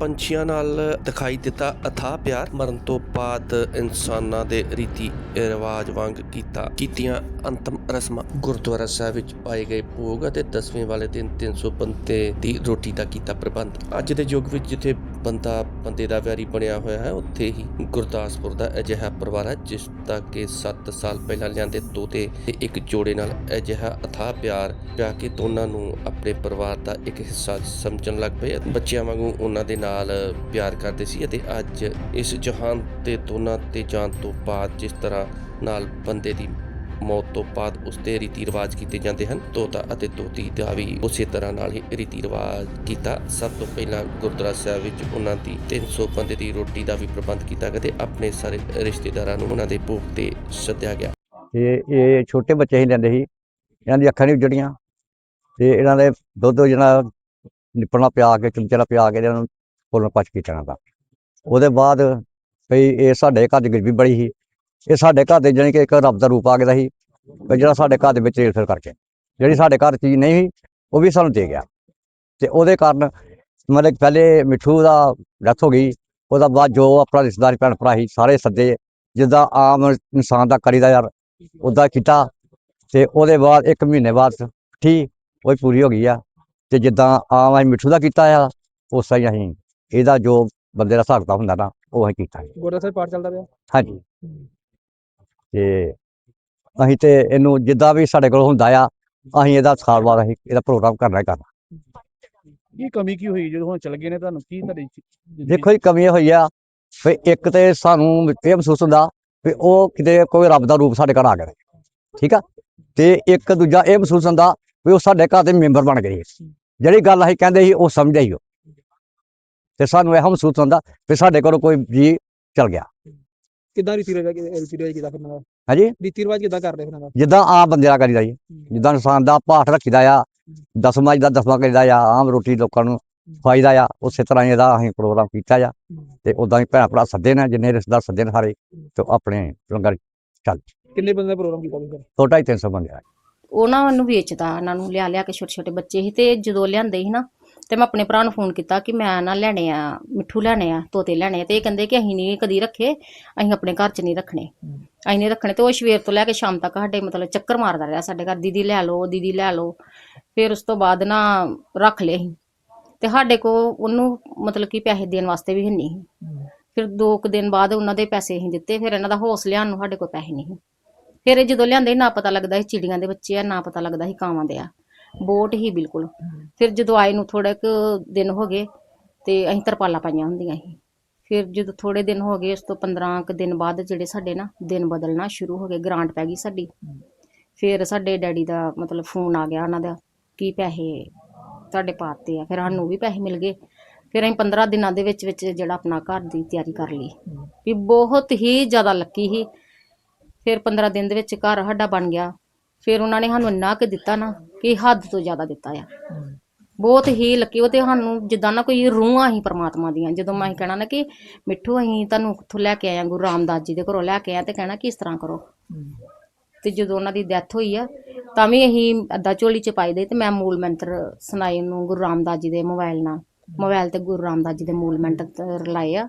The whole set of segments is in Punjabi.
ਪੰਛੀਆਂ ਨਾਲ ਦਿਖਾਈ ਦਿੱਤਾ ਅਥਾਹ ਪਿਆਰ, ਮਰਨ ਤੋਂ ਬਾਅਦ ਇਨਸਾਨਾਂ ਦੇ ਰੀਤੀ ਰਿਵਾਜ ਵਾਂਗ ਕੀਤਾ, ਕੀਤੀਆਂ ਅੰਤਮ ਰਸਮਾਂ। ਗੁਰਦੁਆਰਾ ਸਾਹਿਬ ਵਿੱਚ ਪਾਏ ਗਏ ਭੋਗ ਅਤੇ 10ਵੇਂ ਵਾਲੇ ਦਿਨ 300 ਬੰਦੇ ਦੀ ਰੋਟੀ ਦਾ ਕੀਤਾ ਪ੍ਰਬੰਧ। ਅੱਜ ਦੇ ਯੁੱਗ ਵਿੱਚ ਜਿੱਥੇ ਬੰਦਾ ਬੰਦੇ ਦਾ ਵੈਰੀ ਬਣਿਆ ਹੋਇਆ ਹੈ ਉੱਥੇ ਹੀ ਗੁਰਦਾਸਪੁਰ ਦਾ ਅਜਿਹਾ ਪਰਿਵਾਰ ਹੈ, ਜਿਸ ਦਾ ਕਿ 7 ਸਾਲ ਪਹਿਲਾਂ ਲਿਆਂਦੇ ਤੋਤੇ ਤੇ ਇੱਕ ਜੋੜੇ ਨਾਲ ਅਜਿਹਾ ਅਥਾਹ ਪਿਆਰ ਪਿਆ ਕੇ ਦੋਨਾਂ ਨੂੰ ਆਪਣੇ ਪਰਿਵਾਰ ਦਾ ਇੱਕ ਹਿੱਸਾ ਸਮਝਣ ਲੱਗ ਪਏ। ਬੱਚਿਆਂ ਵਾਂਗੂ ਉਹਨਾਂ ਦੇ ਨਾਲ ਪਿਆਰ ਕਰਦੇ ਸੀ ਅਤੇ ਅੱਜ ਇਸ ਜਹਾਨ ਤੇ ਦੋਨਾਂ ਤੇ ਜਾਣ ਤੋਂ ਬਾਅਦ ਜਿਸ ਤਰ੍ਹਾਂ ਨਾਲ ਬੰਦੇ ਦੀ ਮੌਤ ਤੋਂ ਬਾਅਦ ਉਸ ਦੇ ਰੀਤੀ ਰਿਵਾਜ ਕੀਤੇ ਜਾਂਦੇ ਹਨ। ਤੋਤਾ ਅਤੇ ਤੋਤੀ ਦਾ ਵੀ ਉਸੇ ਤਰ੍ਹਾਂ ਨਾਲ ਹੀ ਰੀਤੀ ਰਿਵਾਜ ਕੀਤਾ। ਸਭ ਤੋਂ ਪਹਿਲਾਂ ਗੁਰਦੁਆਰਾ ਸਾਹਿਬ ਵਿੱਚ ਉਹਨਾਂ ਦੀ 300 ਬੰਦੇ ਦੀ ਰੋਟੀ ਦਾ ਵੀ ਪ੍ਰਬੰਧ ਕੀਤਾ ਗਿਆ ਤੇ ਆਪਣੇ ਸਾਰੇ ਰਿਸ਼ਤੇਦਾਰਾਂ ਨੂੰ ਉਹਨਾਂ ਦੇ ਭੋਗ ਤੇ ਸੱਦਿਆ ਗਿਆ। ਤੇ ਇਹ ਛੋਟੇ ਬੱਚੇ ਹੀ ਲੈਂਦੇ ਸੀ। ਇਹਨਾਂ ਦੀ ਅੱਖਾਂ ਨਹੀਂ ਉੱਜੜੀਆਂ। ਤੇ ਇਹਨਾਂ ਦੇ ਦੁੱਧ ਜਿਹੜਾ ਨਿਪਣਾ ਪਿਆ ਕੇ, ਚਮਚਾ ਪਿਆ ਕੇ ਇਹਨਾਂ ਨੂੰ ਫੁੱਲਣ ਪਚ ਕੀਤਾ ਜਾਂਦਾ ਉਹਦੇ ਬਾਅਦ ਭਈ ਇਹ ਸਾਡੇ ਘਰ ਦੀ ਗਰੀਬੀ ਬੜੀ ਸੀ। ਇਹ ਸਾਡੇ ਘਰ ਦੇ ਜਾਣੀ ਕਿ ਇੱਕ ਰੱਬ ਦਾ ਰੂਪ ਆ ਗਿਆ ਸੀ ਜਿਹੜਾ ਸਾਡੇ ਘਰ ਦੇ ਵਿੱਚ ਰੇਲ ਕਰਕੇ ਜਿਹੜੀ ਸਾਡੇ ਘਰ ਚੀਜ਼ ਨਹੀਂ ਸੀ ਉਹ ਵੀ ਸਾਨੂੰ ਦੇ ਗਿਆ। ਤੇ ਉਹਦੇ ਕਾਰਨ ਮਤਲਬ ਪਹਿਲੇ ਮਿੱਠੂ ਦਾ ਡੈਥ ਹੋ ਗਈ ਉਹਦਾ ਬਾਅਦ ਜੋ ਆਪਣਾ ਰਿਸ਼ਤੇਦਾਰ ਭੈਣ ਭਰਾ ਸੀ ਸਾਰੇ ਸੱਦੇ ਜਿੱਦਾਂ ਆਮ ਇਨਸਾਨ ਦਾ ਕਰੀਦਾ ਯਾਰ ਉਦਾਂ ਕੀਤਾ। ਤੇ ਉਹਦੇ ਬਾਅਦ ਇੱਕ ਮਹੀਨੇ ਬਾਅਦ ਠੀਕ ਉਹ ਪੂਰੀ ਹੋ ਗਈ ਆ। ਤੇ ਜਿੱਦਾਂ ਆਮ ਅਸੀਂ ਮਿੱਠੂ ਦਾ ਕੀਤਾ ਆ ਉਸ ਹੀ ਅਸੀਂ ਇਹਦਾ ਜੋ ਬੰਦੇ ਦਾ ਹਿਸਾਬ ਹੁੰਦਾ ਨਾ ਉਹ ਅਸੀਂ ਕੀਤਾ। ਸਾਹਿਬ ਪਾਠ ਚੱਲਦਾ ਪਿਆ? ਹਾਂਜੀ। ਤੇ ਅਸੀਂ ਤੇ ਇਹਨੂੰ ਜਿੱਦਾਂ ਵੀ ਸਾਡੇ ਕੋਲ ਹੁੰਦਾ ਆ ਅਸੀਂ ਇਹਦਾ ਸਾਲ ਬਾਅਦ ਅਸੀਂ ਇਹਦਾ ਪ੍ਰੋਗਰਾਮ ਕਰਨਾ ਹੀ ਕਰਨਾ। ਕੀ ਕਮੀ ਕੀ ਹੋਈ ਜਦੋਂ ਹੁਣ ਚੱਲ ਗਏ ਨੇ ਤੁਹਾਨੂੰ? ਕੀ ਤੁਹਾਡੀ ਜ਼ਿੰਦਗੀ- ਦੇਖੋ ਜੀ ਕਮੀ ਇਹ ਹੋਈ ਆ ਵੀ ਇੱਕ ਤੇ ਸਾਨੂੰ ਇਹ ਮਹਿਸੂਸ ਹੁੰਦਾ ਵੀ ਉਹ ਕਿਤੇ ਕੋਈ ਰੱਬ ਦਾ ਰੂਪ ਸਾਡੇ ਘਰ ਆ ਗਿਆ। ਠੀਕ ਆ? ਤੇ ਇੱਕ ਦੂਜਾ ਇਹ ਮਹਿਸੂਸ ਹੁੰਦਾ ਵੀ ਉਹ ਸਾਡੇ ਘਰ ਦੇ ਮੈਂਬਰ ਬਣ ਗਏ। ਜਿਹੜੀ ਗੱਲ ਅਸੀਂ ਕਹਿੰਦੇ ਸੀ ਉਹ ਸਮਝਿਆ ਹੀ ਉਹ। ਤੇ ਸਾਨੂੰ ਇਹ ਮਹਿਸੂਸ ਹੁੰਦਾ ਵੀ ਸਾਡੇ ਕੋਲ ਕੋਈ ਜੀ ਚਲ ਗਿਆ। ਕਿੱਦਾਂ ਰੀਤੀ ਰਿਵਾਜ ਰੀਤੀ ਰਿਵਾਜ ਕਿੱਦਾਂ ਕਰਨਾ ਵਾ? ਹਾਂਜੀ? ਰੀਤੀ ਰਿਵਾਜ ਕਿੱਦਾਂ ਕਰਦੇ ਫਿਰ ਨਾਲ ਜਿੱਦਾਂ ਆਮ ਬੰਦੇ ਦਾ ਕਰੀਦਾ ਜੀ। ਜਿੱਦਾਂ ਇਨਸਾਨ ਦਾ ਪਾਠ ਰੱਖੀਦਾ ਆ ਦਸਵਾਂ ਦਾ ਦਸਵਾਂ ਕਰੀਦਾ ਆ ਆਮ ਰੋਟੀ ਲੋਕਾਂ ਨੂੰ ਖਵਾਈਦਾ ਆ ਉਸੇ ਤਰ੍ਹਾਂ ਹੀ ਇਹਦਾ ਅਸੀਂ ਪ੍ਰੋਗਰਾਮ ਕੀਤਾ ਆ। ਤੇ ਉਦਾਂ ਹੀ ਭੈਣ ਭਰਾ ਸੱਦੇ ਨੇ ਜਿੰਨੇ ਰਿਸ਼ਤੇਦਾਰ ਸੱਦੇ ਨੇ ਸਾਰੇ ਤੇ ਉਹ ਆਪਣੇ ਲੰਗਰ ਕਿੰਨੇ ਬੰਦੇ ਦਾ ਪ੍ਰੋਗਰਾਮ ਕੀਤਾ ਤੁਸੀਂ? ਫਿਰ ਛੋਟਾ ਹੀ 300 ਬੰਦੇ ਆ ਉਹਨਾਂ ਨੂੰ ਵੇਚਦਾ ਉਹਨਾਂ ਨੂੰ ਲਿਆ ਲਿਆ ਕੇ ਛੋਟੇ ਛੋਟੇ ਬੱਚੇ ਸੀ ਤੇ ਜਦੋਂ ਲਿਆਂਦੇ ਸੀ ਨਾ ਤੇ ਮੈਂ ਆਪਣੇ ਭਰਾ ਨੂੰ ਫੋਨ ਕੀਤਾ ਕਿ ਮੈਂ ਨਾ ਲੈਣੇ ਆ, ਮਿੱਠੂ ਲੈਣੇ ਆ, ਤੋਤੇ ਲੈਣੇ ਆ, ਤੇ ਇਹ ਕਹਿੰਦੇ ਕਿ ਅਸੀਂ ਨਹੀਂ ਕਦੀ ਰੱਖੇ, ਅਸੀਂ ਆਪਣੇ ਘਰ 'ਚ ਨਹੀਂ ਰੱਖਣੇ। ਅਸੀਂ ਨਹੀਂ ਰੱਖਣੇ ਤੇ ਉਹ ਸਵੇਰ ਤੋਂ ਲੈ ਕੇ ਸ਼ਾਮ ਤੱਕ ਸਾਡੇ ਮਤਲਬ ਚੱਕਰ ਮਾਰਦਾ ਰਿਹਾ, ਸਾਡੇ ਘਰ ਦੀਦੀ ਲੈ ਲਓ, ਦੀਦੀ ਲੈ ਲਓ। ਫਿਰ ਉਸ ਤੋਂ ਬਾਅਦ ਨਾ ਰੱਖ ਲਏ ਅਸੀਂ। ਤੇ ਸਾਡੇ ਕੋ ਉਹਨੂੰ ਮਤਲਬ ਕਿ ਪੈਸੇ ਦੇਣ ਵਾਸਤੇ ਵੀ ਨਹੀਂ ਸੀ। ਫਿਰ ਦੋ ਕੁ ਦਿਨ ਬਾਅਦ ਉਹਨਾਂ ਦੇ ਪੈਸੇ ਅਸੀਂ ਦਿੱਤੇ, ਫਿਰ ਇਹਨਾਂ ਦਾ ਹੌਸ ਲਿਆਉਣ ਨੂੰ ਸਾਡੇ ਕੋਲ ਪੈਸੇ ਨਹੀਂ ਸੀ। ਫਿਰ ਇਹ ਜਦੋਂ ਲਿਆਂਦੇ, ਨਾ ਪਤਾ ਲੱਗਦਾ ਸੀ ਚਿੜੀਆਂ ਦੇ ਬੱਚੇ ਆ, ਨਾ ਪਤਾ ਲੱਗਦਾ ਸੀ ਕਾਵਾਂ ਦੇ ਆ। ਬੋਟ ਹੀ ਬਿਲਕੁਲ। ਫਿਰ ਜਦੋਂ ਆਏ ਨੂੰ ਥੋੜੇ ਕੁ ਦਿਨ ਹੋ ਗਏ ਤੇ ਅਸੀਂ ਤਰਪਾਲਾਂ ਪਾਈਆਂ ਹੁੰਦੀਆਂ ਸੀ। ਫਿਰ ਜਦੋਂ ਥੋੜੇ ਦਿਨ ਹੋ ਗਏ, ਉਸ ਤੋਂ 15 ਕੁ ਦਿਨ ਬਾਅਦ ਜਿਹੜੇ ਸਾਡੇ ਨਾ ਦਿਨ ਬਦਲਣਾ ਸ਼ੁਰੂ ਹੋ ਗਏ, ਗ੍ਰਾਂਟ ਪੈ ਗਈ ਸਾਡੀ। ਫਿਰ ਸਾਡੇ ਡੈਡੀ ਦਾ ਮਤਲਬ ਫੋਨ ਆ ਗਿਆ ਉਹਨਾਂ ਦਾ ਕੀ ਪੈਸੇ ਤੁਹਾਡੇ ਪਾਤੇ ਆ, ਫਿਰ ਸਾਨੂੰ ਵੀ ਪੈਸੇ ਮਿਲ ਗਏ। ਫਿਰ ਅਸੀਂ 15 ਦਿਨਾਂ ਦੇ ਵਿੱਚ ਵਿੱਚ ਜਿਹੜਾ ਆਪਣਾ ਘਰ ਦੀ ਤਿਆਰੀ ਕਰ ਲਈ। ਵੀ ਬਹੁਤ ਹੀ ਜ਼ਿਆਦਾ ਲੱਕੀ ਸੀ। ਫਿਰ 15 ਦਿਨ ਦੇ ਵਿੱਚ ਘਰ ਸਾਡਾ ਬਣ ਗਿਆ। ਫਿਰ ਉਹਨਾਂ ਨੇ ਸਾਨੂੰ ਇੰਨਾ ਕੁ ਦਿੱਤਾ ਨਾ ਕਿ ਹੱਦ ਤੋਂ ਜ਼ਿਆਦਾ ਦਿੱਤਾ ਆ। ਬਹੁਤ ਹੀ ਲੱਕੀ ਉਹ ਤੇ ਸਾਨੂੰ ਜਿੱਦਾਂ ਨਾ ਕੋਈ ਰੂਹਾਂ ਹੀ ਪਰਮਾਤਮਾ ਦੀਆਂ ਜਦੋਂ ਮੈਂ ਕਹਿਣਾ ਨਾ ਕਿ ਮਿੱਠੂ ਅਸੀਂ ਤੁਹਾਨੂੰ ਕਿੱਥੋਂ ਲੈ ਕੇ ਆਏ ਆ ਗੁਰੂ ਰਾਮਦਾਸ ਜੀ ਦੇ ਘਰੋਂ ਲੈ ਕੇ ਆਏ ਤੇ ਕਹਿਣਾ ਕਿ ਇਸ ਤਰ੍ਹਾਂ ਕਰੋ। ਤੇ ਜਦੋਂ ਉਹਨਾਂ ਦੀ ਡੈਥ ਹੋਈ ਆ ਤਾਂ ਵੀ ਅਸੀਂ ਅੱਧਾ ਝੋਲੀ ਚ ਪਾਈ ਦੇ ਤੇ ਮੈਂ ਮੂਲ ਮੰਤਰ ਸੁਣਾਏ ਉਹਨੂੰ ਗੁਰੂ ਰਾਮਦਾਸ ਜੀ ਦੇ ਮੋਬਾਈਲ ਨਾਲ। ਮੋਬਾਈਲ ਤੇ ਗੁਰੂ ਰਾਮਦਾਸ ਜੀ ਦੇ ਮੂਲ ਮੰਤਰ ਲਾਏ ਆ।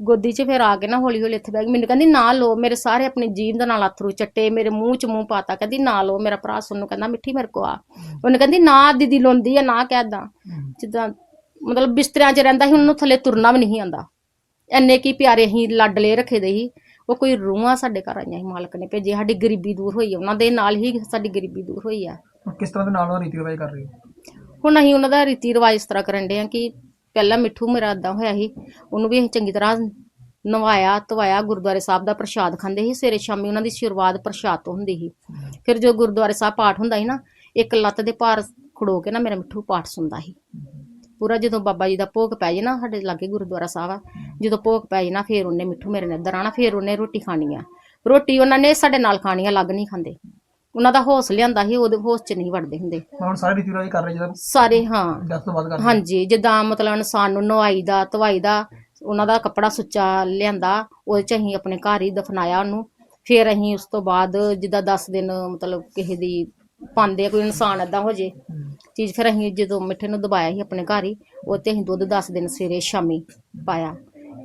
ਗੋਦੀ 'ਚ ਫਿਰ ਆ ਕੇ ਨਾ ਹੌਲੀ ਹੌਲੀ ਇੱਥੇ ਬਹਿ ਗਈ। ਮੈਨੂੰ ਕਹਿੰਦੀ ਨਾ ਲੋ ਮੇਰੇ ਸਾਰੇ ਆਪਣੀ ਜੀਭ ਦੇ ਨਾਲ ਅਥਰੂ ਚੱਟੇ ਮੇਰੇ ਮੂੰਹ 'ਚ ਮੂੰਹ ਪਾਤਾ। ਕਹਿੰਦੀ ਨਾ ਲੋ ਮੇਰਾ ਭਰਾ ਸੁਣ ਨੂੰ ਕਹਿੰਦਾ ਮਿੱਠੀ ਮੇਰੇ ਕੋ ਆ। ਉਹਨੇ ਕਹਿੰਦੀ ਨਾ ਦੀਦੀ ਲੋਂਦੀ ਆ ਨਾ ਕਹਿਦਾ ਜਿੱਦਾਂ ਮਤਲਬ ਬਿਸਤਰਿਆਂ 'ਚ ਰਹਿੰਦਾ ਸੀ ਉਹਨੂੰ ਥੱਲੇ ਤੁਰਨਾ ਵੀ ਨਹੀਂ ਆਂਦਾ ਐਨੇ ਕੀ ਪਿਆਰੇ ਹੀ ਲਾਡਲੇ ਰੱਖੇ ਦੇ ਸੀ। ਉਹ ਕੋਈ ਰੂਹਾਂ ਸਾਡੇ ਘਰ ਆਈਆਂ ਸੀ ਮਾਲਕ ਨੇ ਭੇਜੇ। ਸਾਡੀ ਗਰੀਬੀ ਦੂਰ ਹੋਈ ਆ ਉਹਨਾਂ ਦੇ ਨਾਲ ਹੀ ਸਾਡੀ ਗਰੀਬੀ ਦੂਰ ਹੋਈ ਆ। ਕਿਸ ਤਰ੍ਹਾਂ ਦੇ ਨਾਲ ਉਹ ਰੀਤੀ ਰਿਵਾਜ ਕਰ ਰਹੇ ਹੋ? ਹੁਣ ਅਸੀਂ ਉਹਨਾਂ ਦਾ ਰੀਤੀ ਰਿਵਾਜ ਇਸ ਤਰ੍ਹਾਂ ਕਰਨ ਦੇ ਆ ਕਿ ਪਹਿਲਾਂ ਮਿੱਠੂ ਮੇਰਾ ਏਦਾਂ ਹੋਇਆ ਸੀ, ਉਹਨੂੰ ਵੀ ਅਸੀਂ ਚੰਗੀ ਤਰ੍ਹਾਂ ਨਵਾਇਆ, ਧਵਾਇਆ, ਗੁਰਦੁਆਰੇ ਸਾਹਿਬ ਦਾ ਪ੍ਰਸ਼ਾਦ ਖਾਂਦੇ ਸੀ, ਸਵੇਰੇ ਸ਼ਾਮੀ ਉਹਨਾਂ ਦੀ ਸ਼ੁਰੂਆਤ ਪ੍ਰਸ਼ਾਦ ਤੋਂ ਹੁੰਦੀ ਸੀ। ਫਿਰ ਜੋ ਗੁਰਦੁਆਰੇ ਸਾਹਿਬ ਪਾਠ ਹੁੰਦਾ ਸੀ ਨਾ, ਇੱਕ ਲੱਤ ਦੇ ਭਾਰ ਖੜੋ ਕੇ ਨਾ ਮੇਰਾ ਮਿੱਠੂ ਪਾਠ ਸੁਣਦਾ ਸੀ। ਪੂਰਾ ਜਦੋਂ ਬਾਬਾ ਜੀ ਦਾ ਭੋਗ ਪੈ ਜੇ ਨਾ ਸਾਡੇ ਲਾਗੇ ਗੁਰਦੁਆਰਾ ਸਾਹਿਬ ਆ, ਜਦੋਂ ਭੋਗ ਪੈ ਜੇ ਨਾ ਫਿਰ ਉਹਨੇ ਮਿੱਠੂ ਮੇਰੇ ਨੇ ਇੱਧਰ ਆਣਾ ਫਿਰ ਉਹਨੇ ਰੋਟੀ ਖਾਣੀ ਆ। ਰੋਟੀ ਉਹਨਾਂ ਨੇ ਸਾਡੇ ਨਾਲ ਖਾਣੀ ਆ, ਅਲੱਗ ਨਹੀਂ ਖਾਂਦੇ। ਉਹਨਾਂ ਦਾ ਹੌਸ ਲਿਆਂਦਾ ਸੀ ਉਹਦੇ ਹੌਸ 'ਚ ਨਹੀਂ ਵੜਦੇ ਹੁੰਦੇ। ਹੁਣ ਸਾਰੇ ਰੀਤੀ ਰਿਵਾਜ ਕਰ ਰਹੇ ਜਦੋਂ ਸਾਰੇ ਹਾਂ। ਡੈਥ ਤੋਂ ਬਾਅਦ ਕਰ ਰਹੇ ਹਾਂਜੀ ਜਿੱਦਾਂ ਮਤਲਬ ਇਨਸਾਨ ਨੂੰ ਨਵਾਈ ਦਾ ਧਵਾਈ ਦਾ ਉਹਨਾਂ ਦਾ ਕੱਪੜਾ ਸੁੱਚਾ ਲਿਆਂਦਾ ਉਹਦੇ ਚ ਅਸੀਂ ਆਪਣੇ ਘਰ ਹੀ ਦਫਨਾਇਆ ਉਹਨੂੰ। ਫਿਰ ਅਸੀਂ ਉਸ ਤੋਂ ਬਾਅਦ ਜਿੱਦਾਂ 10 ਦਿਨ ਮਤਲਬ ਕਿਸੇ ਦੀ ਪਾਉਂਦੇ ਆ ਕੋਈ ਇਨਸਾਨ ਏਦਾਂ ਹੋ ਜੇ ਚੀਜ਼ ਫਿਰ ਅਸੀਂ ਜਦੋਂ ਮਿੱਠੇ ਨੂੰ ਦਬਾਇਆ ਸੀ ਆਪਣੇ ਘਰ ਹੀ ਉਹ ਤੇ ਅਸੀਂ ਦੁੱਧ 10 ਦਿਨ ਸਵੇਰੇ ਸ਼ਾਮੀ ਪਾਇਆ।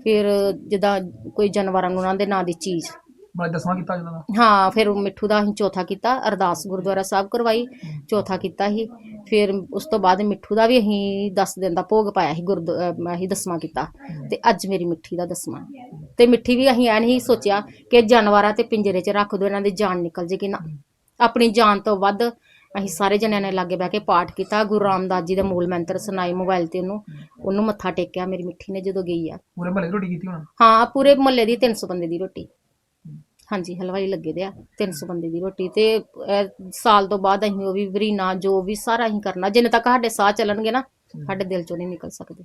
ਫਿਰ ਜਿੱਦਾਂ ਕੋਈ ਜਾਨਵਰਾਂ ਨੂੰ ਉਹਨਾਂ ਦੇ ਨਾਂ ਦੀ ਚੀਜ਼ ਮੈਂ ਦਸਵਾਂ ਕੀਤਾ ਜਦੋਂ ਦਾ। ਹਾਂ ਫਿਰ ਉਹ ਮਿੱਠੂ ਦਾ ਅਸੀਂ ਚੌਥਾ ਕੀਤਾ ਅਰਦਾਸ ਗੁਰਦੁਆਰਾ ਸਾਹਿਬ ਕਰਵਾਈ ਚੌਥਾ ਕੀਤਾ ਸੀ। ਫਿਰ ਉਸ ਤੋਂ ਬਾਅਦ ਮਿੱਠੂ ਦਾ ਵੀ ਅਸੀਂ 10 ਦਿਨ ਦਾ ਭੋਗ ਪਾਇਆ ਸੀ ਗੁਰਦ ਅਹ ਅਸੀਂ ਦਸਵਾਂ ਕੀਤਾ ਤੇ ਅੱਜ ਮੇਰੀ ਮਿੱਠੀ ਦਾ ਦਸਵਾਂ। ਤੇ ਮਿੱਠੀ ਵੀ ਅਸੀਂ ਐ ਨਹੀਂ ਸੋਚਿਆ ਕਿ ਜਾਨਵਰਾਂ ਤੇ ਪਿੰਜਰੇ 'ਚ ਰੱਖ ਦੋ ਇਹਨਾਂ ਦੀ ਜਾਨ ਨਿਕਲ ਜੇਗੀ ਨਾ। ਆਪਣੀ ਜਾਨ ਤੋਂ ਵੱਧ ਅਸੀਂ ਸਾਰੇ ਜਣਿਆਂ ਨੇ ਲਾਗੇ ਬਹਿ ਕੇ ਪਾਠ ਕੀਤਾ ਗੁਰੂ ਰਾਮਦਾਸ ਜੀ ਦੇ ਮੂਲ ਮੰਤਰ ਸੁਣਾਏ ਮੋਬਾਈਲ ਤੇ ਉਹਨੂੰ ਉਹਨੂੰ ਮੱਥਾ ਟੇਕਿਆ ਮੇਰੀ ਮਿੱਠੀ ਨੇ ਜਦੋਂ ਗਈ ਆ। ਪੂਰੇ ਮਹੱਲੇ ਦੀ ਰੋਟੀ ਕੀਤੀ ਹੁਣ ਹਾਂ ਪੂਰੇ ਮੁਹੱਲੇ ਦੀ 300 ਬੰਦੇ ਦੀ ਰੋਟੀ। ਹਾਂਜੀ ਹਲਵਾਈ ਲੱਗੇ ਦੇ ਆ 300 ਬੰਦੇ ਦੀ ਰੋਟੀ ਤੇ ਸਾਲ ਤੋਂ ਬਾਅਦ ਅਸੀਂ ਉਹ ਵੀ ਵਰੀਨਾ ਜੋ ਵੀ ਸਾਰਾ ਅਸੀਂ ਕਰਨਾ ਜਿੰਨੇ ਤੱਕ ਸਾਡੇ ਸਾਹ ਚੱਲਣਗੇ ਨਾ ਸਾਡੇ ਦਿਲ ਚੋਂ ਨਹੀਂ ਨਿਕਲ ਸਕਦੇ।